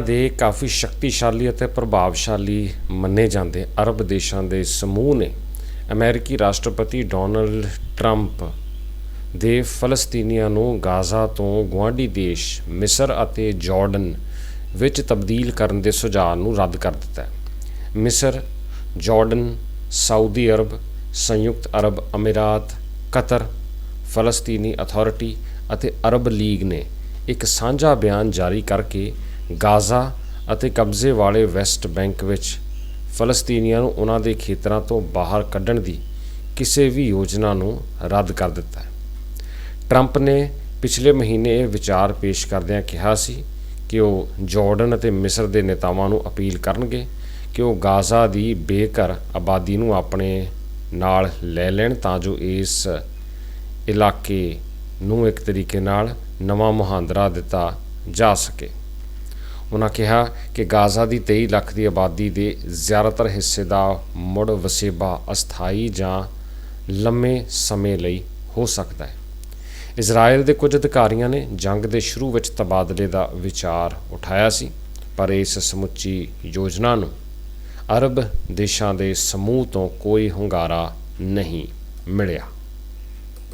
ਦੇ ਕਾਫੀ ਸ਼ਕਤੀਸ਼ਾਲੀ ਅਤੇ ਪ੍ਰਭਾਵਸ਼ਾਲੀ ਮੰਨੇ ਜਾਂਦੇ ਅਰਬ ਦੇਸ਼ਾਂ ਦੇ ਸਮੂਹ ਨੇ। ਅਮਰੀਕੀ ਰਾਸ਼ਟਰਪਤੀ ਡੋਨਲਡ ਟਰੰਪ ਦੇ ਫਲਸਤੀਨੀਆਂ ਨੂੰ ਗਾਜ਼ਾ ਤੋਂ ਗੁਆਂਢੀ ਦੇਸ਼ ਮਿਸਰ ਅਤੇ ਜਾਰਡਨ ਵਿੱਚ ਤਬਦੀਲ ਕਰਨ ਦੇ ਸੁਝਾਅ ਨੂੰ ਰੱਦ ਕਰ ਦਿੱਤਾ ਹੈ। ਮਿਸਰ, ਜਾਰਡਨ, ਸਾਊਦੀ ਅਰਬ, ਸੰਯੁਕਤ ਅਰਬ ਅਮੀਰਾਤ, ਕਤਰ, ਫਲਸਤੀਨੀ ਅਥਾਰਟੀ ਅਤੇ ਅਰਬ ਲੀਗ ਨੇ ਇੱਕ ਸਾਂਝਾ ਬਿਆਨ ਜਾਰੀ ਕਰਕੇ ਗਾਜ਼ਾ ਅਤੇ ਕਬਜ਼ੇ ਵਾਲੇ ਵੈਸਟ ਬੈਂਕ ਵਿੱਚ ਫਲਸਤੀਨੀਆਂ ਨੂੰ ਉਹਨਾਂ ਦੇ ਖੇਤਰਾਂ ਤੋਂ ਬਾਹਰ ਕੱਢਣ ਦੀ ਕਿਸੇ ਵੀ ਯੋਜਨਾ ਨੂੰ ਰੱਦ ਕਰ ਦਿੱਤਾ ਹੈ। ਟਰੰਪ ਨੇ ਪਿਛਲੇ ਮਹੀਨੇ ਇਹ ਵਿਚਾਰ ਪੇਸ਼ ਕਰਦਿਆਂ ਕਿਹਾ ਸੀ ਕਿ ਉਹ ਜਾਰਡਨ ਅਤੇ ਮਿਸਰ ਦੇ ਨੇਤਾਵਾਂ ਨੂੰ ਅਪੀਲ ਕਰਨਗੇ ਕਿ ਉਹ ਗਾਜ਼ਾ ਦੀ ਬੇਘਰ ਆਬਾਦੀ ਨੂੰ ਆਪਣੇ ਨਾਲ ਲੈ ਲੈਣ ਤਾਂ ਜੋ ਇਸ ਇਲਾਕੇ ਨੂੰ ਇੱਕ ਤਰੀਕੇ ਨਾਲ ਨਵਾਂ ਮੁਹਾਂਦਰਾ ਦਿੱਤਾ ਜਾ ਸਕੇ। ਉਹਨਾਂ ਕਿਹਾ ਕਿ ਗਾਜ਼ਾ ਦੀ 23 ਲੱਖ ਦੀ ਆਬਾਦੀ ਦੇ ਜ਼ਿਆਦਾਤਰ ਹਿੱਸੇ ਦਾ ਮੁੜ ਵਸੇਬਾ ਅਸਥਾਈ ਜਾਂ ਲੰਮੇ ਸਮੇਂ ਲਈ ਹੋ ਸਕਦਾ ਹੈ। ਇਜ਼ਰਾਈਲ ਦੇ ਕੁਝ ਅਧਿਕਾਰੀਆਂ ਨੇ ਜੰਗ ਦੇ ਸ਼ੁਰੂ ਵਿੱਚ ਤਬਾਦਲੇ ਦਾ ਵਿਚਾਰ ਉਠਾਇਆ ਸੀ, ਪਰ ਇਸ ਸਮੁੱਚੀ ਯੋਜਨਾ ਨੂੰ ਅਰਬ ਦੇਸ਼ਾਂ ਦੇ ਸਮੂਹ ਤੋਂ ਕੋਈ ਹੁੰਗਾਰਾ ਨਹੀਂ ਮਿਲਿਆ।